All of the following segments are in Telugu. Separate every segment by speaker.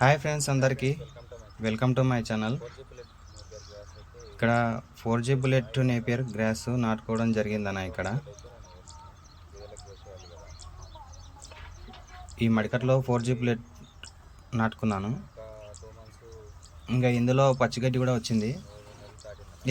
Speaker 1: హాయ్ ఫ్రెండ్స్ అందరికీ. వెల్కమ్ టు మై ఛానల్ ఇక్కడ four G bullet Napier grass నాటుకోవడం జరిగిందన్న ఇక్కడ. ఈ మడికట్లో ఫోర్ జీ బుల్లెట్ నాటుకున్నాను. ఇంకా ఇందులో పచ్చిగడ్డి కూడా వచ్చింది.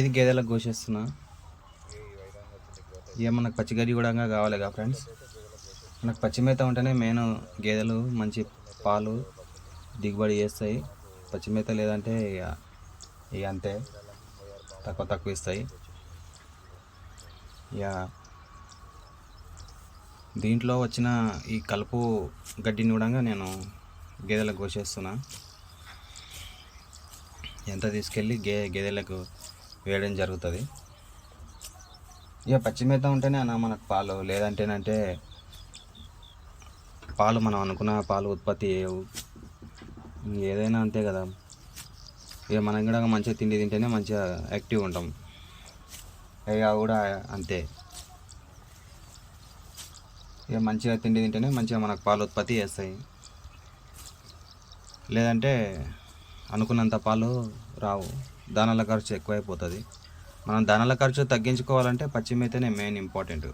Speaker 1: ఇది గేదెలకు ఘోషిస్తున్నా ఇక మనకు పచ్చిగడ్డి కూడా కావాలిగా ఫ్రెండ్స్. మనకు పచ్చిమేత ఉంటేనే మెయిన్ గేదెలు మంచి పాలు దిగుబడి చేస్తాయి. పచ్చిమేత లేదంటే ఇక ఇక అంతే. తక్కువ తక్కువ ఇస్తాయి. ఇక దీంట్లో వచ్చిన ఈ కలుపు గడ్డిని కూడా నేను గేదెలకు కోసేస్తున్నా. ఎంత తీసుకెళ్ళి గే గేదెలకు వేయడం జరుగుతుంది. ఇక పచ్చి మేత ఉంటేనే అన్న మనకు పాలు లేదంటేనంటే పాలు మనం అనుకున్న పాలు ఉత్పత్తి చేయవు. ఏదైనా అంతే కదా. ఇక మనం కూడా మంచిగా తిండి తింటేనే మంచిగా యాక్టివ్ ఉంటాం. ఇక కూడా అంతే. ఇక మంచిగా తిండి తింటేనే మంచిగా మనకు పాలు ఉత్పత్తి చేస్తాయి. లేదంటే అనుకున్నంత పాలు రావు. దానాల ఖర్చు ఎక్కువైపోతుంది. మనం దానాల ఖర్చు తగ్గించుకోవాలంటే పచ్చి మేతనే మెయిన్ ఇంపార్టెంట్.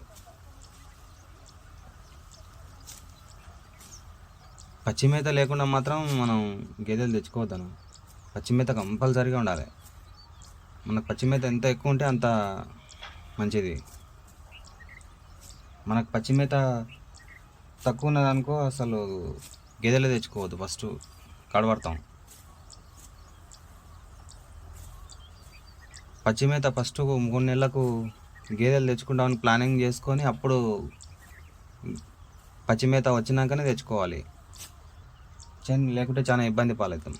Speaker 1: పచ్చి మేత లేకుండా మాత్రం మనం గేదెలు తెచ్చుకోవద్దాను. పచ్చి మేత కంపల్సరీగా ఉండాలి. మనకు పచ్చి మేత ఎంత ఎక్కువ ఉంటే అంత మంచిది. మనకు పచ్చి మేత తక్కువ ఉన్నదనుకో అసలు గేదెలు తెచ్చుకోవద్దు ఫస్ట్ కడబడతాం. పచ్చి మేత ఫస్ట్ మూడు నెలలకు గేదెలు తెచ్చుకుంటామని ప్లానింగ్ చేసుకొని అప్పుడు పచ్చి మేత వచ్చినాకనే తెచ్చుకోవాలి. లేకుంటే చాలా ఇబ్బంది పాలవుతాం.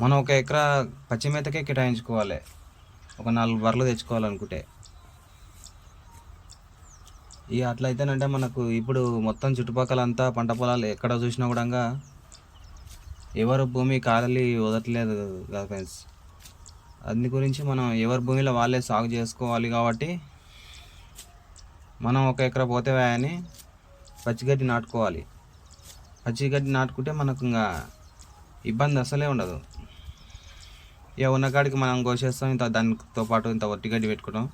Speaker 1: మనం ఒక ఎకరా పచ్చి మేతకే కేటాయించుకోవాలి. ఒక నాలుగు బర్రెలు తెచ్చుకోవాలనుకుంటే. ఇక అట్లయితేనంటే మనకు ఇప్పుడు మొత్తం చుట్టుపక్కల అంతా పంట పొలాలు ఎక్కడ చూసినా కూడా ఎవరు భూమి కాలలి వదలట్లేదు కదా ఫ్రెండ్స్. అందు గురించి మనం ఎవరి భూమిలో వాళ్ళే సాగు చేసుకోవాలి కాబట్టి మనం ఒక ఎకరా పోతే అని పచ్చిగడ్డి నాటుకోవాలి. పచ్చిగడ్డి నాటుకుంటే మనకు ఇంకా ఇబ్బంది అసలే ఉండదు. ఇక ఉన్న కాడికి మనం కోసేస్తాం ఇంత దానితో పాటు ఇంత ఒట్టి గడ్డి పెట్టుకుంటాం.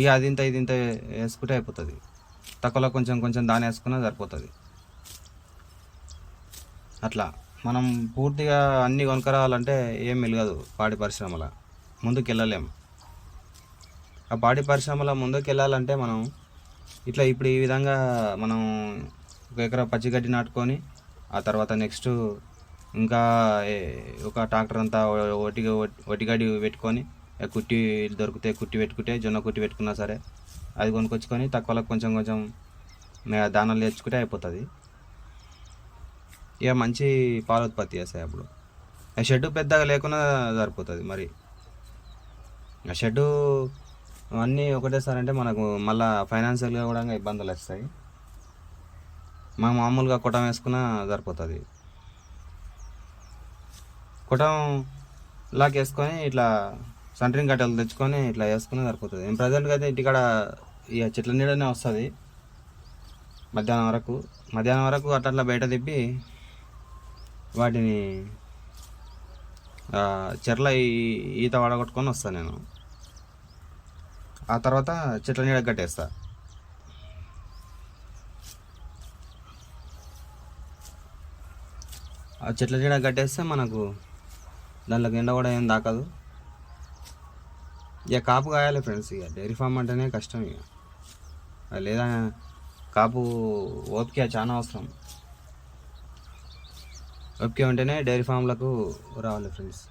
Speaker 1: ఇక అది ఇంత ఇది ఇంత వేసుకుంటే అయిపోతుంది. తక్కువలో కొంచెం కొంచెం దాని వేసుకున్నా సరిపోతుంది. అట్లా మనం పూర్తిగా అన్నీ కొనుక్కరావాలంటే ఏం మెలగదు పాడి పరిశ్రమల. ముందుకు వెళ్ళలేము ఆ పాడి పరిశ్రమల ముందుకు వెళ్ళాలంటే మనం ఇట్లా ఇప్పుడు ఈ విధంగా మనం ఒక ఎకరా పచ్చిగడ్డి నాటుకొని ఆ తర్వాత నెక్స్ట్ ఇంకా ఒక ట్రాక్టర్ అంతా ఒట్టి ఒటిగడ్డి పెట్టుకొని కుట్టి దొరికితే కుట్టి పెట్టుకుంటే జొన్న కుట్టి పెట్టుకున్నా సరే అది కొనుక్కొచ్చుకొని తక్కువలో కొంచెం కొంచెం దానాలు తెచ్చుకుంటే అయిపోతుంది. ఇక మంచి పాల ఉత్పత్తి చేస్తాయి అప్పుడు. ఆ షెడ్ పెద్దగా లేకుండా సరిపోతుంది మరి. ఆ షెడ్డు అన్నీ ఒకటేసారి అంటే మనకు మళ్ళీ ఫైనాన్షియల్గా కూడా ఇబ్బందులు వస్తాయి. మనం మామూలుగా కుటం వేసుకున్నా సరిపోతుంది. కుటం లాక్ వేసుకొని ఇట్లా సంటరింగ్ కట్టెలు తెచ్చుకొని ఇట్లా వేసుకుని సరిపోతుంది. నేను ప్రజెంట్గా అయితే ఇంటికాడ ఇక చెట్ల నీడనే వస్తుంది. మధ్యాహ్నం వరకు మధ్యాహ్నం వరకు అట్లా అట్లా బయట తిప్పి వాటిని చెర్ల ఈ- ఈత వడగొట్టుకొని వస్తాను నేను. ఆ తర్వాత చెట్ల నీడ కట్టేస్తాను ఆ చెట్ల నీడ కట్టేస్తే మనకు దాంట్లోకి ఎండ కూడా ఏం దాకదు ఇక కాపు కాయాలి ఫ్రెండ్స్ ఇక డైరీ ఫామ్ అంటేనే కష్టం ఇక. అది లేదా కాపు ఓపిక చాలా అవసరం. ఓపిక ఉంటేనే డైరీ ఫామ్లకు రావాలి ఫ్రెండ్స్.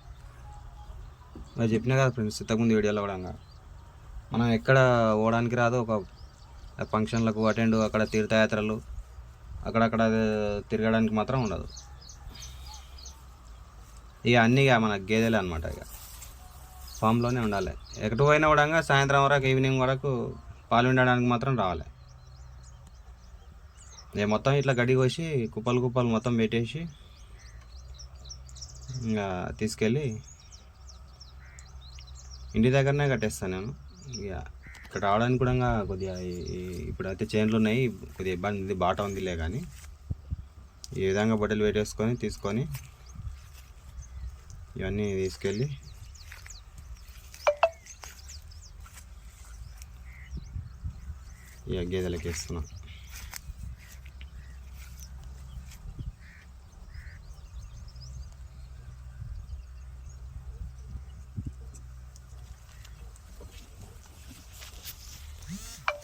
Speaker 1: మరి చెప్పినా కదా ఫ్రెండ్స్ ఇంతకుముందు వీడియోలో కూడా మనం ఎక్కడ పోవడానికి రాదు ఒక ఫంక్షన్లకు అటెండ్ అక్కడ తీర్థయాత్రలు అక్కడక్కడ తిరగడానికి మాత్రం ఉండదు. ఇక అన్నీ ఇక మన గేదెలే అనమాట ఇక. ఫామ్లోనే ఉండాలి. ఎక్కడికి పోయినా కూడా సాయంత్రం వరకు ఈవినింగ్ వరకు పాలు ఉండడానికి మాత్రం రావాలి. నేను మొత్తం ఇట్లా గడి కోసి కుప్పలు కుప్పలు మొత్తం పెట్టేసి ఇంకా తీసుకెళ్ళి ఇంటి దగ్గరనే కట్టేస్తాను నేను. ఇక ఇక్కడ రావడానికి కూడా కొద్దిగా ఇప్పుడు అయితే చైన్లు ఉన్నాయి కొద్దిగా ఇబ్బంది ఉంది బాట ఉందిలే కానీ. ఈ విధంగా బట్టలు పెట్టేసుకొని తీసుకొని ఇవన్నీ తీసుకెళ్ళి ఇక గేదెలకి వేస్తున్నాం.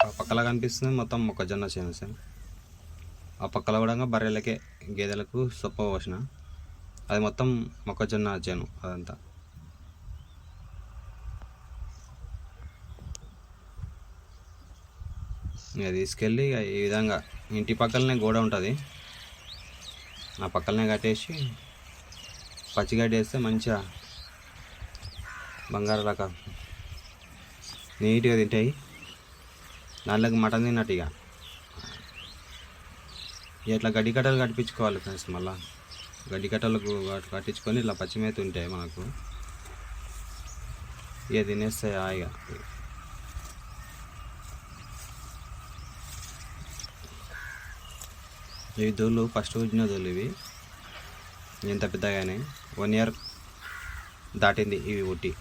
Speaker 1: ఆ పక్కల కనిపిస్తుంది మొత్తం మొక్కజొన్న చేను సార్. ఆ పక్కల కూడా బర్రెలకే గేదెలకు సొప్ప పోసిన. అది మొత్తం మొక్కజొన్న చేను అదంతా. ఇక తీసుకెళ్ళి ఈ విధంగా ఇంటి పక్కలనే గోడ ఉంటుంది. ఆ పక్కలనే కట్టేసి పచ్చిగడ్డి వేస్తే మంచిగా బంగారు రకం నీట్గా తింటాయి. దాంట్లోకి మటన్ తిన్నట్టు ఇక. ఇట్లా గడ్డి కట్టలు కట్టించుకోవాలి ఫ్రెండ్స్ మళ్ళీ? గడ్డి కట్టలకు కట్టించుకొని ఇట్లా పచ్చిమేత ఉంటాయి మనకు. ఇక తినేస్తాయి హాయిగా ఇవి దోళ్ళు ఫస్ట్ వచ్చిన దోళ్ళు ఇవి. ఎంత పెద్దగానే. వన్ ఇయర్ దాటింది ఇవి ఉట్టి.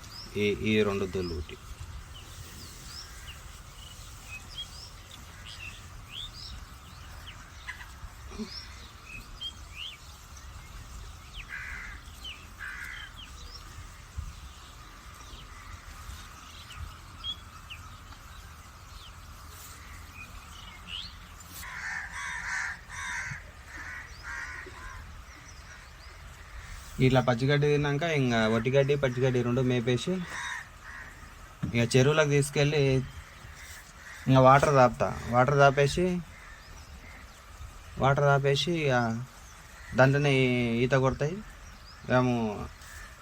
Speaker 1: ఈ ఈ రెండు దోళ్ళు ఉట్టి. ఇట్లా పచ్చిగడ్డి తిన్నాక ఇంకా వట్టిగడ్డి పచ్చిగడ్డి రెండు మేపేసి ఇక చెరువులకు తీసుకెళ్ళి ఇంకా వాటర్ తాపుతా. వాటర్ తాపేసి వాటర్ తాపేసి ఇక దాంట్లోనే ఈత కొడతాయి. మేము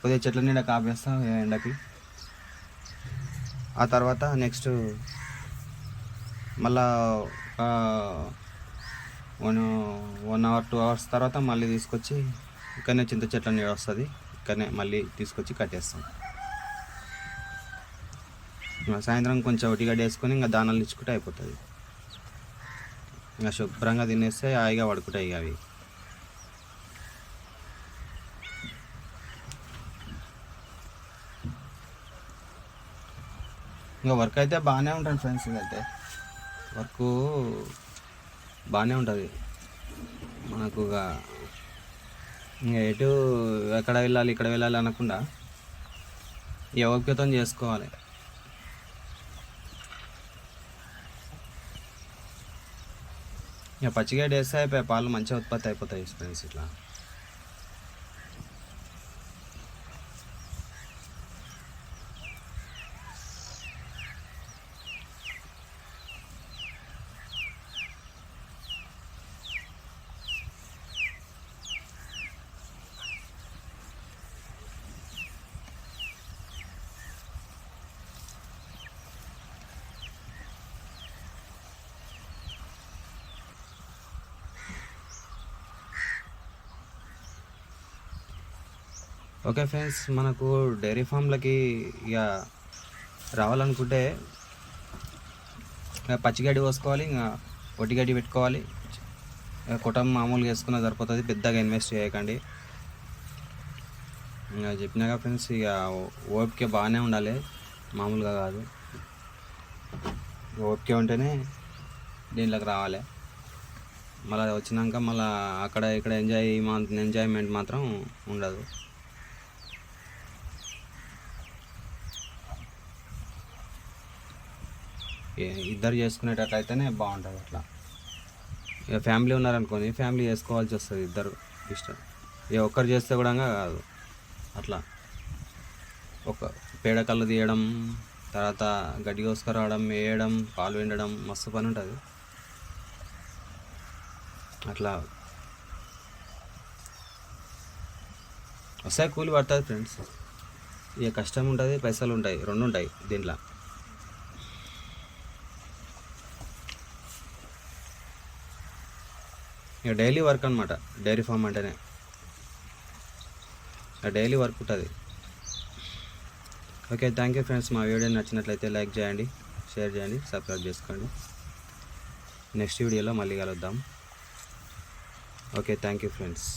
Speaker 1: కొద్దిగా చెట్ల నీడ కాపేస్తాం ఎండకి. ఆ తర్వాత నెక్స్ట్ మళ్ళా one one hour two hours తర్వాత మళ్ళీ తీసుకొచ్చి ఇక్కడనే చింత చెట్ల నీడ వస్తుంది. ఇక్కడనే మళ్ళీ తీసుకొచ్చి కట్టేస్తాం ఇంకా సాయంత్రం కొంచెం ఒటిగడ్డ వేసుకొని ఇంకా దానాలు ఇచ్చుకుంటే అయిపోతుంది. ఇంకా శుభ్రంగా తినేస్తే హాయిగా పడుకుంటాయి ఇక అవి. ఇంకా వర్క్ అయితే బాగానే ఉంటుంది ఫ్రెండ్స్ ఇదైతే. వర్క్ బాగానే ఉంటుంది. మనకు ఇక ఇంకా ఎటు ఎక్కడ వెళ్ళాలి ఇక్కడ వెళ్ళాలి అనకుండా యోగ్యతం చేసుకోవాలి. ఇక పచ్చిగడ్డ వేస్తే అయిపోయి పాలు మంచిగా ఉత్పత్తి అయిపోతాయి ఫ్రెండ్స్ ఇట్లా. ఓకే ఫ్రెండ్స్ మనకు డైరీ ఫామ్లకి ఇక రావాలనుకుంటే ఇక పచ్చిగడ్డి పోసుకోవాలి ఇంకా ఒట్టిగడ్డి పెట్టుకోవాలి. ఇక కుటుంబం మామూలుగా వేసుకున్న సరిపోతుంది పెద్దగా ఇన్వెస్ట్ చేయకండి. ఇంకా చెప్పినాక ఫ్రెండ్స్ ఇక ఓపిక బాగానే ఉండాలి మామూలుగా కాదు. ఓపిక ఉంటేనే దీంట్లోకి రావాలి. మళ్ళీ వచ్చినాక మళ్ళీ అక్కడ ఇక్కడ ఎంజాయ్ ఎంజాయ్మెంట్ మాత్రం ఉండదు. ఇద్దరు చేసుకునేటట్లయితేనే బాగుంటుంది అట్లా. ఇక ఫ్యామిలీ ఉన్నారనుకోండి ఫ్యామిలీ చేసుకోవాల్సి వస్తుంది ఇద్దరు ఇష్టం ఇక ఒక్కరు చేస్తే కూడా కాదు. అట్లా. ఒక పేడ కళ్ళు తీయడం తర్వాత గడ్డి కోసుకురావడం వేయడం పాలు విండడం మస్తు పని ఉంటుంది. అట్లా. వస్తాయి కూలి పడుతుంది ఫ్రెండ్స్. ఇక కష్టం ఉంటుంది పైసలు ఉంటాయి రెండు ఉంటాయి దీంట్లో. ఇక డైలీ వర్క్ అనమాట డైరీ ఫామ్ అంటేనే. డైలీ వర్క్ ఉంటుంది. Okay thank you friends. మా వీడియో నచ్చినట్లయితే లైక్ చేయండి షేర్ చేయండి సబ్స్క్రైబ్ చేసుకోండి. నెక్స్ట్ వీడియోలో మళ్ళీ కలుద్దాం. Okay thank you friends.